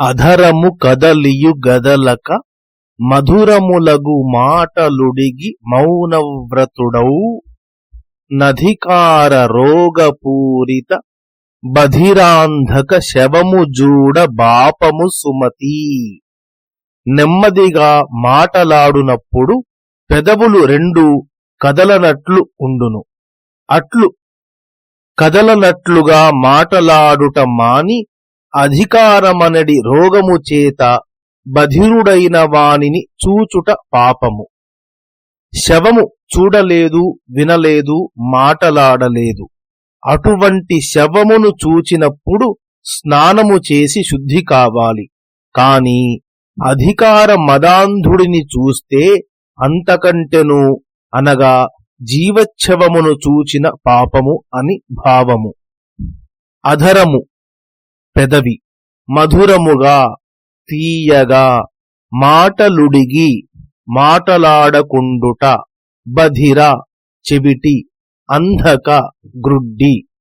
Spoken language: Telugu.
అధరము కదలియు గదలక మధురములగు మాటలుడిగి మౌనవ్రతుడౌ. నధికార రోగపూరిత బధిరాంధక శవము జూడ బాపము సుమతి. నెమ్మదిగా మాటలాడునప్పుడు పెదవులు రెండు కదలనట్లు ఉండును. అట్లు కదలనట్లుగా మాటలాడుట మాని అధికారమనడి రోగము చేత బధిరుడైన వానిని చూచుట పాపము. శవము చూడలేదు వినలేదు మాటలాడలేదు. అటువంటి శవమును చూచినప్పుడు స్నానము చేసి శుద్ధి కావాలి. కాని అధికార మదాంధుడిని చూస్తే అంతకంటెను అనగా జీవచ్ఛవమును చూచిన పాపము అని భావము. అధరము పెదవి. మధురముగా తీయగా మాటలుడిగి మాటలాడకుండుట బధిర చెవిటి అంధక గ్రుడ్డి.